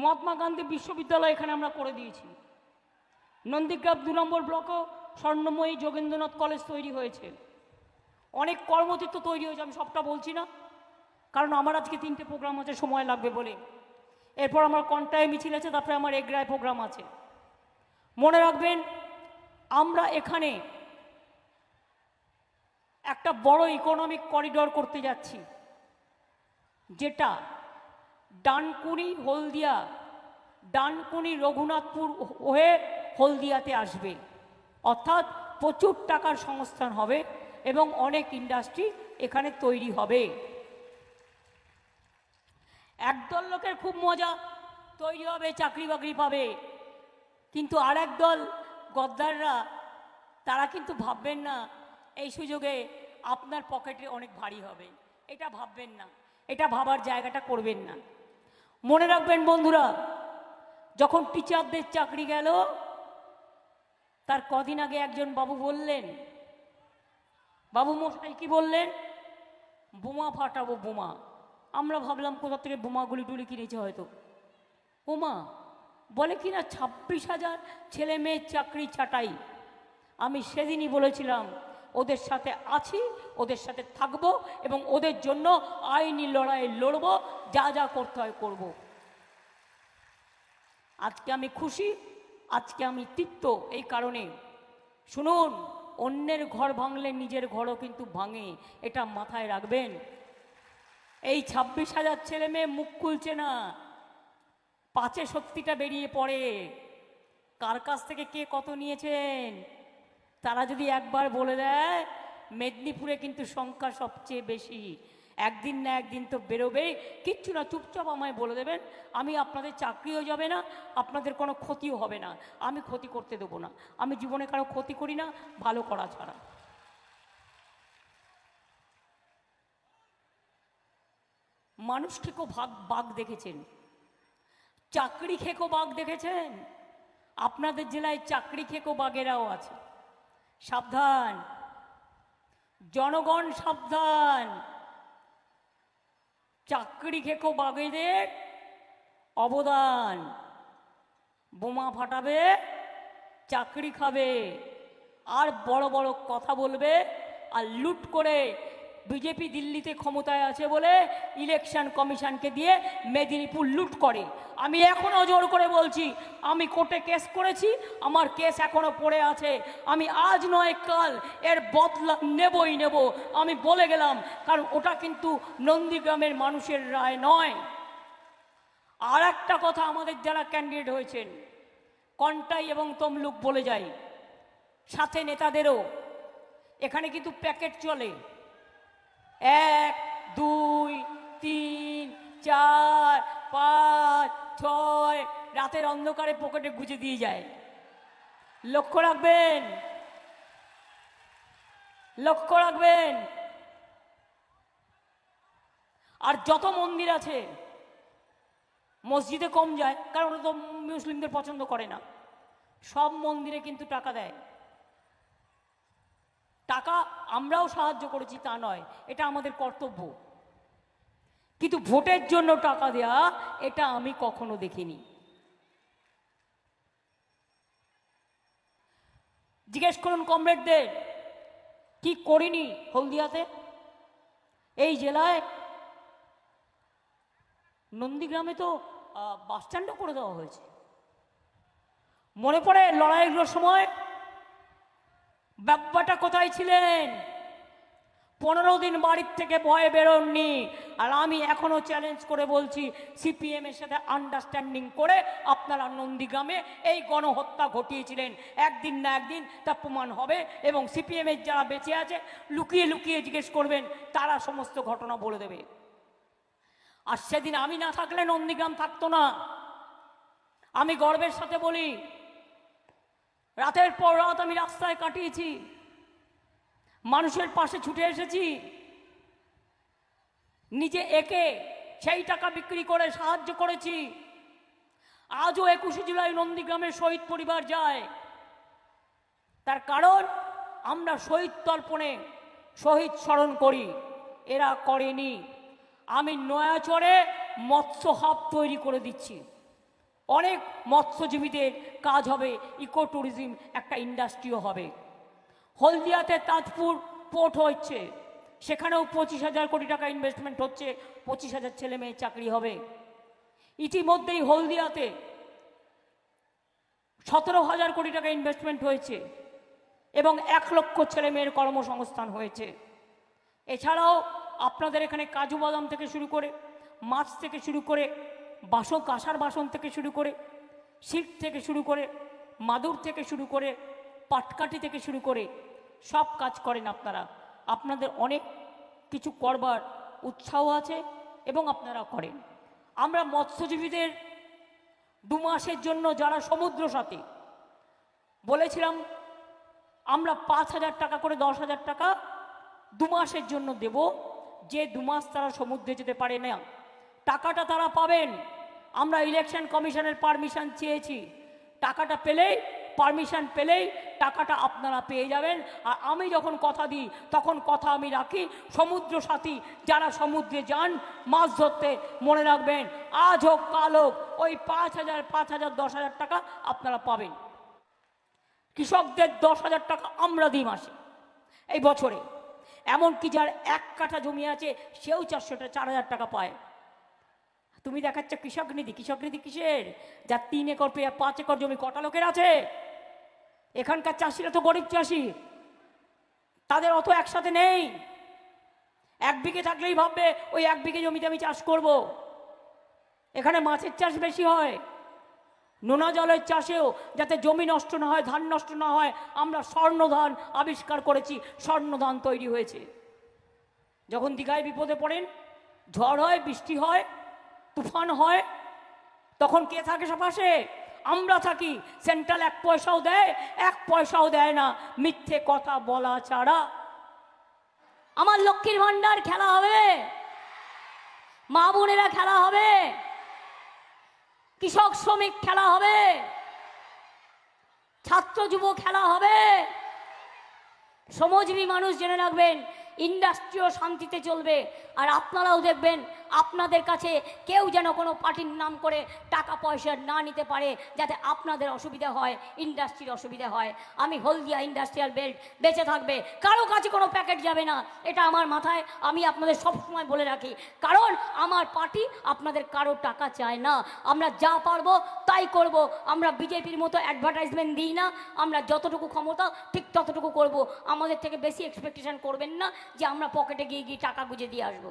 মহাত্মা গান্ধী বিশ্ববিদ্যালয় এখানে আমরা করে দিয়েছি। নন্দীগ্রাম দু নম্বর ব্লকও স্বর্ণময়ী যোগেন্দ্রনাথ কলেজ তৈরি হয়েছে। অনেক কর্মতীর্থ তৈরি হয়েছে, আমি সবটা বলছি না। কারণ আমার আজকে তিনটে প্রোগ্রাম আছে, সময় লাগবে বলে। এরপর আমার কন্টায় মিছিল আছে, তারপরে আমার এগ্রায় প্রোগ্রাম আছে। মনে রাখবেন, আমরা এখানে একটা বড় ইকোনমিক করিডোর করতে যাচ্ছি, যেটা ডানকুনি হলদিয়া, ডানকুনি রঘুনাথপুর হয়ে হলদিয়াতে আসবে। অর্থাৎ প্রচুর টাকার সংস্থান হবে এবং অনেক ইন্ডাস্ট্রি এখানে তৈরি হবে। একদল লোকের খুব মজা, তৈরি হবে, চাকরি বাকরি পাবে। কিন্তু আর দল, গদ্দাররা, তারা কিন্তু ভাববেন না, এই সুযোগে আপনার পকেটে অনেক ভারী হবে। এটা ভাববেন না, এটা ভাবার জায়গাটা করবেন না। মনে রাখবেন বন্ধুরা, যখন টিচারদের চাকরি গেল, তার কদিন আগে একজন বাবু বললেন, বাবু মশাই, কি বললেন? বোমা ফাটাবো, বোমা। আমরা ভাবলাম, কোথা থেকে বোমাগুলি টুলি কিনেছে হয়তো। বোমা বলে কি না, ছাব্বিশ হাজার ছেলে মেয়ের চাকরি ছাটাই। আমি সেদিনই বলেছিলাম ওদের সাথে আছি, ওদের সাথে থাকব এবং ওদের জন্য আইনি লড়াই লড়বো, যা যা করতে হয় করব। আজকে আমি খুশি, আজকে আমি তৃপ্ত এই কারণে। শুনুন, অন্যের ঘর ভাঙলে নিজের ঘরও কিন্তু ভাঙে, এটা মাথায় রাখবেন। এই ছাব্বিশ হাজার ছেলে মেয়ে মুখ খুলছে না পাঁচে শক্তিটা বেরিয়ে পড়ে। কার কাছ থেকে কে কত নিয়েছেন? তারা যদি একবার বলে দেয়, মেদিনীপুরে কিন্তু সংখ্যা সবচেয়ে বেশি। একদিন না একদিন তো বেরোবেই। কিচ্ছু না, চুপচাপ আমায় বলে দেবেন, আমি আপনাদের চাকরিও যাবে না, আপনাদের কোনো ক্ষতিও হবে না, আমি ক্ষতি করতে দেবো না। আমি জীবনে কারও ক্ষতি করি না, ভালো করা ছাড়া। মানুষ খেকো ভাগ, বাঘ দেখেছেন। চাকরি খেকো বাঘ দেখেছেন? আপনাদের জেলায় চাকরি খেকো বাঘেরাও আছে। সাবধান। জনগণ সাবধান। চাকরি খেকো বাগেদের অবদান। বোমা ফাটাবে, চাকরি খাবে। আর বড় বড় কথা বলবে আর লুট করে বিজেপি দিল্লিতে ক্ষমতায় আছে বলে ইলেকশন কমিশনকে দিয়ে মেদিনীপুর লুট করে। আমি এখনও জোর করে বলছি, আমি কোর্টে কেস করেছি, আমার কেস এখনও পড়ে আছে। আমি আজ নয়, কাল এর বদলা নেবই নেব। আমি বলে গেলাম, কারণ ওটা কিন্তু নন্দীগ্রামের মানুষের রায় নয়। আর একটা কথা আমাদের যারা ক্যান্ডিডেট হয়েছেন, কন্টাই এবং তমলুক বলে যাই, সাথে নেতাদেরও। এখানে কিন্তু প্যাকেট চলে। এক, দুই, তিন, চার, পাঁচ, ছয়, রাতের অন্ধকারে পকেটে গুজে দিয়ে যায়। লক্ষ্য রাখবেন। লক্ষ্য রাখবেন। আর যত মন্দির আছে, মসজিদে কম যায়, কারণ ওরা তো মুসলিমদের পছন্দ করে না। সব মন্দিরে কিন্তু টাকা দেয়। টাকা আমরাও সাহায্য করেছি, তা নয়, এটা আমাদের কর্তব্য। কিন্তু ভোটের জন্য টাকা দেয়া, এটা আমি কখনো দেখিনি। জিজ্ঞেস করুন কমরেডদের, কি করিনি হলদিয়াতে? এই জেলায় নন্দীগ্রামে তো বাস স্ট্যান্ডও করে দেওয়া হয়েছে। মনে পড়ে লড়াইগুলোর সময় ব্যাপারটা কোথায় ছিলেন? পনেরো দিন বাড়ির থেকে ভয়ে বেরোননি। আর আমি এখনও চ্যালেঞ্জ করে বলছি সিপিএম এর সাথে আন্ডারস্ট্যান্ডিং করে আপনারা নন্দীগ্রামে এই গণহত্যা ঘটিয়েছিলেন। একদিন না একদিন তা প্রমাণ হবে এবং সিপিএম এর যারা বেঁচে আছে, লুকিয়ে লুকিয়ে জিজ্ঞেস করবেন, তারা সমস্ত ঘটনা বলে দেবে। আর সেদিন আমি না থাকলে নন্দীগ্রাম থাকতো না। আমি গর্বের সাথে বলি রাতের পর রাত আমি রাস্তায় কাটিয়েছি। মানুষের পাশে ছুটে এসেছি। নিজে একে সেই টাকা বিক্রি করে সাহায্য করেছি। আজও একুশে জুলাই নন্দীগ্রামের শহীদ পরিবার যায়। তার কারণ, আমরা শহীদ তর্পণে শহীদ স্মরণ করি। এরা করেনি। আমি নয়াচরে মৎস্য হাব তৈরি করে দিচ্ছি। অনেক মৎস্যজীবীদের কাজ হবে ইকো ট্যুরিজম একটা ইন্ডাস্ট্রিও হবে। হলদিয়াতে তাজপুর পোর্ট হচ্ছে সেখানেও পঁচিশ হাজার কোটি টাকা ইনভেস্টমেন্ট হচ্ছে, পঁচিশ হাজার ছেলে মেয়ে চাকরি হবে। ইতিমধ্যেই হলদিয়াতে সতেরো হাজার কোটি টাকা ইনভেস্টমেন্ট হয়েছে এবং এক লক্ষ ছেলে মেয়ের কর্মসংস্থান হয়েছে। এছাড়াও আপনাদের এখানে কাজু বাদাম থেকে শুরু করে, মাছ থেকে শুরু করে বাসন, কাঁসার বাসন থেকে শুরু করে সিল্ক থেকে শুরু করে, মাদুর থেকে শুরু করে, পাটকাঠি থেকে শুরু করে সব কাজ করেন আপনারা। আপনাদের অনেক কিছু করবার উৎসাহ আছে এবং আপনারা করেন। আমরা মৎস্যজীবীদের দু মাসের জন্য যারা সমুদ্র সাথী, বলেছিলাম আমরা পাঁচ হাজার টাকা করে দশ হাজার টাকা দু মাসের জন্য দেব। যে দু মাস তারা সমুদ্রে যেতে পারে না। টাকাটা তারা পাবেন। আমরা ইলেকশন কমিশনের পারমিশন চেয়েছি। টাকাটা পেলেই পারমিশন পেলেই টাকাটা আপনারা পেয়ে যাবেন। আর আমি যখন কথা দিই, তখন কথা আমি রাখি। সমুদ্র সাথী, যারা সমুদ্রে যান, মাছ ধরতে মনে রাখবেন, আজ হোক, কাল হোক, ওই পাঁচ হাজার পাঁচ হাজার, দশ হাজার টাকা আপনারা পাবেন। কৃষকদের দশ হাজার টাকা আমরা দিই মাসে, এই বছরে। এমনকি যার এক কাঠা জমি আছে, সেও চারশোটা, চার হাজার টাকা পায়। তুমি দেখাচ্ছ কৃষক নিধি কৃষক নিধি কিসের? যার তিন একর পেয়ে পাঁচ একর জমি কটা লোকের আছে? এখানকার চাষিরা তো গরিব চাষি। তাদের অত একসাথে নেই। এক বিঘে থাকলেই ভাববে, ওই এক বিঘে জমিতে আমি চাষ করব। এখানে মাছের চাষ বেশি হয়। নোনা জলের চাষেও যাতে জমি নষ্ট না হয়, ধান নষ্ট না হয়, আমরা স্বর্ণ ধান আবিষ্কার করেছি, স্বর্ণ ধান তৈরি হয়েছে। যখন দীঘায় বিপদে পড়েন, ঝড় হয়, বৃষ্টি হয় তুফান হয়, তখন কে থাকে পাশে আমরা থাকি। সেন্ট্রাল এক পয়সাও দেয়, এক পয়সাও দেয় না। মিথ্যে কথা বলা ছাড়া। আমার লক্ষ্মীর ভাণ্ডার খেলা হবে। মা বোনেরা খেলা হবে। কৃষক শ্রমিক খেলা হবে। ছাত্র যুব খেলা হবে। শ্রমজীবী মানুষ জেনে রাখবেন, ইন্ডাস্ট্রিও শান্তিতে চলবে। আর আপনারাও দেখবেন আপনাদের কাছে কেউ যেন কোনো পার্টির নাম করে টাকা পয়সা না নিতে পারে, যাতে আপনাদের অসুবিধা হয় ইন্ডাস্ট্রির অসুবিধা হয়। আমি হলদিয়া ইন্ডাস্ট্রিয়াল বেল্ট বেঁচে থাকবে, কারও কাছে কোনো প্যাকেট যাবে না, এটা আমার মাথায়, আমি আপনাদের সবসময় বলে রাখি। কারণ আমার পার্টি আপনাদের কারও টাকা চায় না। আমরা যা পারব তাই করব। আমরা বিজেপির মতো অ্যাডভার্টাইজমেন্ট দিই না। আমরা যতটুকু ক্ষমতা, ঠিক ততটুকু করব। আমাদের থেকে বেশি এক্সপেকটেশন করবেন না যে আমরা পকেটে গিয়ে গিয়ে টাকা গুঁজে দিয়ে আসব।